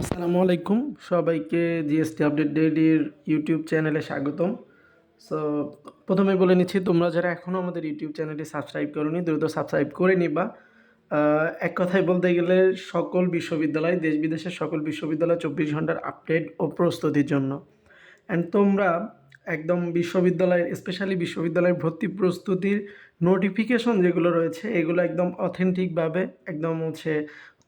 আসসালামু আলাইকুম। সবাইকে জিএসটি আপডেট ডেইলির ইউটিউব চ্যানেলে স্বাগতম। সো, প্রথমে বলে নিচ্ছি, তোমরা যারা এখনও আমাদের ইউটিউব চ্যানেলটি সাবস্ক্রাইব করোনি, দ্রুত সাবস্ক্রাইব করে নিবা। এক কথায় বলতে গেলে, সকল বিশ্ববিদ্যালয়, দেশ বিদেশের সকল বিশ্ববিদ্যালয় চব্বিশ ঘণ্টার আপডেট ও প্রস্তুতির জন্য। অ্যান্ড তোমরা একদম বিশ্ববিদ্যালয়ের স্পেশালি বিশ্ববিদ্যালয়ের ভর্তি প্রস্তুতির নোটিফিকেশন যেগুলো রয়েছে, এগুলো একদম অথেন্টিকভাবে একদম হচ্ছে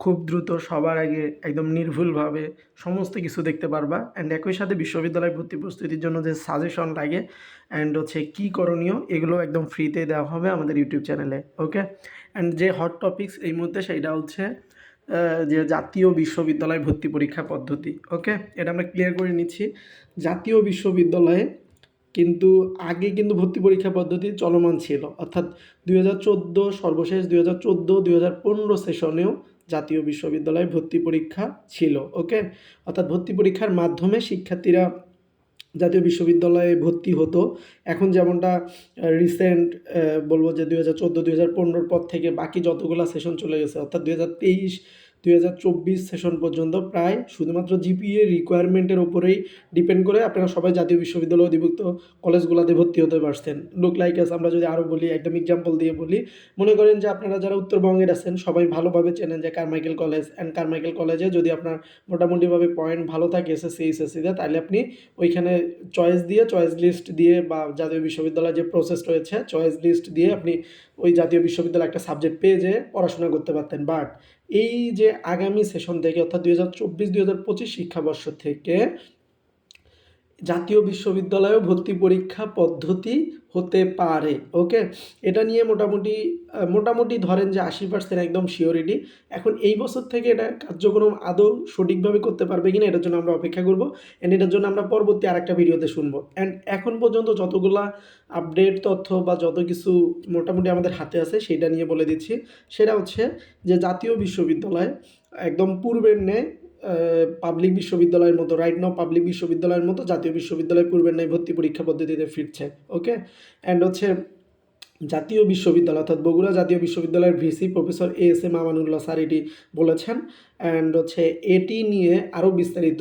খুব দ্রুত সবার আগে একদম নির্ভুলভাবে সমস্ত কিছু দেখতে পারবা অ্যান্ড একই সাথে বিশ্ববিদ্যালয় ভর্তি প্রস্তুতির জন্য যে সাজেশন লাগে অ্যান্ড হচ্ছে কী করণীয় এগুলো একদম ফ্রিতে দেওয়া হবে আমাদের ইউটিউব চ্যানেলে ওকে অ্যান্ড যে হট টপিকস এই মুহূর্তে সেইটা হচ্ছে যে জাতীয় বিশ্ববিদ্যালয় ভর্তি পরীক্ষা পদ্ধতি ওকে এটা আমরা ক্লিয়ার করে নিচ্ছি। জাতীয় বিশ্ববিদ্যালয়ে কিন্তু আগে কিন্তু ভর্তি পরীক্ষা পদ্ধতি চলমান ছিল। অর্থাৎ দুই হাজার চোদ্দ সর্বশেষ, দুই হাজার চোদ্দ, দুই সেশনেও জাতীয় বিশ্ববিদ্যালয়ে ভর্তি পরীক্ষা ছিল, ওকে? অর্থাৎ ভর্তি পরীক্ষার মাধ্যমে শিক্ষার্থীরা জাতীয় বিশ্ববিদ্যালয়ে ভর্তি হতো। এখন যেমনটা রিসেন্ট বলব যে দুই হাজার চোদ্দ হাজার পনেরোর পর থেকে বাকি যতগুলো সেশন চলে গেছে, অর্থাৎ দুই হাজার তেইশ দুই হাজার চব্বিশ সেশন পর্যন্ত প্রায় শুধুমাত্র জিপিএ রিকোয়ারমেন্টের উপরেই ডিপেন্ড করে আপনারা সবাই জাতীয় বিশ্ববিদ্যালয় অধিভুক্ত কলেজগুলোতে ভর্তি হতে পারছেন। লুক লাইক আস আমরা যদি আরও বলি, একদম এক্সাম্পল দিয়ে বলি, মনে করেন যে আপনারা যারা উত্তরবঙ্গের আছেন, সবাই ভালোভাবে চেনেন যে কারমাইকেল কলেজ অ্যান্ড কারমাইকেল কলেজে যদি আপনার মোটামুটিভাবে পয়েন্ট ভালো থাকে এসএসসি এইচএসসিতে তাহলে আপনি ওইখানে চয়েস দিয়ে চয়েস লিস্ট দিয়ে বা জাতীয় বিশ্ববিদ্যালয়ের যে প্রসেস রয়েছে চয়েস লিস্ট দিয়ে আপনি ওই জাতীয় বিশ্ববিদ্যালয়ে একটা সাবজেক্ট পেয়ে যেয়ে পড়াশোনা করতে পারতেন। বাট এই যে আগামী সেশন থেকে অর্থাৎ দুই হাজার চব্বিশ দুই হাজার পঁচিশ শিক্ষাবর্ষ থেকে জাতীয় বিশ্ববিদ্যালয়েও ভর্তি পরীক্ষা পদ্ধতি হতে পারে, ওকে? এটা নিয়ে মোটামুটি মোটামুটি ধরেন যে আশি পার্সেন্ট একদম শিওরিটি এখন এই বছর থেকে এটা কার্যক্রম আদৌ সঠিকভাবে করতে পারবে কিনা এটার জন্য আমরা অপেক্ষা করব। অ্যান্ড এটার জন্য আমরা পরবর্তী আরেকটা ভিডিওতে শুনব। অ্যান্ড এখন পর্যন্ত যতগুলা আপডেট তথ্য বা যত কিছু মোটামুটি আমাদের হাতে আছে সেটা নিয়ে বলে দিচ্ছি। সেটা হচ্ছে যে জাতীয় বিশ্ববিদ্যালয় একদম পূর্বের ন্যায় পাবলিক বিশ্ববিদ্যালয়ের মতো রাইট নাও পাবলিক বিশ্ববিদ্যালয়ের মতো জাতীয় বিশ্ববিদ্যালয় পূর্বের ন্যায় ভর্তি পরীক্ষা পদ্ধতিতে ফিরছে ওকে অ্যান্ড হচ্ছে জাতীয় বিশ্ববিদ্যালয়, অর্থাৎ বগুড়া জাতীয় বিশ্ববিদ্যালয়ের VC professor A S M Amanullah sir এটি বলেছেন। অ্যান্ড হচ্ছে এটি নিয়ে আরও বিস্তারিত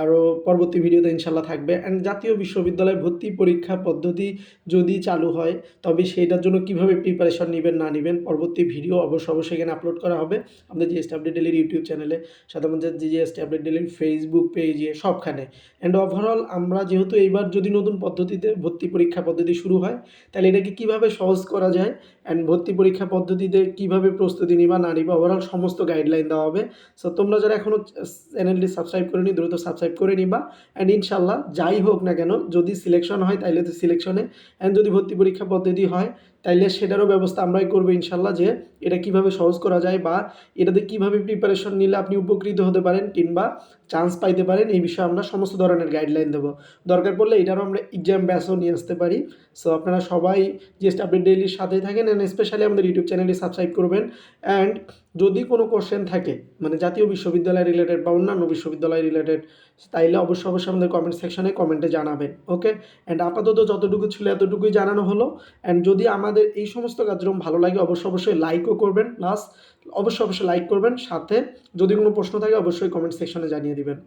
আরও পরবর্তী ভিডিওতে ইনশাল্লাহ থাকবে। অ্যান্ড জাতীয় বিশ্ববিদ্যালয় ভর্তি পরীক্ষা পদ্ধতি যদি চালু হয়, তবে সেটার জন্য কীভাবে প্রিপারেশন নেবেন, না নেবেন, পরবর্তী ভিডিও অবশ্য অবশ্যই এখানে আপলোড করা হবে। আমাদের জিএসটি আপডেট ডেলির ইউটিউব চ্যানেলে সাধারণত জিএসটি আপডেট ডেলির ফেসবুক পেজে সবখানে। অ্যান্ড ওভারঅল আমরা যেহেতু এইবার যদি নতুন পদ্ধতিতে ভর্তি পরীক্ষা পদ্ধতি শুরু হয়, তাহলে এটাকে কীভাবে সহজ করা যায় অ্যান্ড ভর্তি পরীক্ষা পদ্ধতিতে কীভাবে প্রস্তুতি নিবা, না নিবা ওভারঅল সমস্ত গাইডলাইন দেওয়া হবে। সো তোমরা যারা এখনও চ্যানেলটি সাবস্ক্রাইব করেনি, দ্রুত সাবস্ক্রাইব করে নিবা। অ্যান্ড ইনশাল্লাহ যাই হোক না কেন, যদি সিলেকশন হয় তাইলে তো সিলেকশনে অ্যান্ড যদি ভর্তি পরীক্ষা পদ্ধতি হয় তাইলে সেটারও ব্যবস্থা আমরাই করব ইনশাল্লাহ যে এটা কীভাবে সহজ করা যায় বা এটাতে কীভাবে প্রিপারেশন নিলে আপনি উপকৃত হতে পারেন কিংবা চান্স পাইতে পারেন, এই বিষয়ে আমরা সমস্ত ধরনের গাইডলাইন দেবো। দরকার পড়লে এটারও আমরা এক্সাম ব্যাসও নিয়ে আসতে পারি। সো আপনারা সবাই জিএসটি আপডেট ডেইলির সাথেই থাকেন অ্যান্ড স্পেশালি আমাদের ইউটিউব চ্যানেলটি সাবস্ক্রাইব করবেন। অ্যান্ড যদি কোনো কোশ্চেন থাকে মানে জাতীয় বিশ্ববিদ্যালয় রিলেটেড বা অন্যান্য বিশ্ববিদ্যালয় রিলেটেড তাইলে অবশ্যই অবশ্যই আমাদের কমেন্ট সেকশনে কমেন্টে জানাবেন ওকে অ্যান্ড আপাতত যতটুকু ছিল এতটুকুই জানানো হলো। অ্যান্ড যদি আমাদের এই সমস্ত কার্যক্রম ভালো লাগে, অবশ্যই অবশ্যই লাইকও করবেন। প্লাস অবশ্যই অবশ্যই লাইক করবেন। সাথে যদি কোনো প্রশ্ন থাকে, অবশ্যই কমেন্ট সেকশনে জানিয়ে দিবেন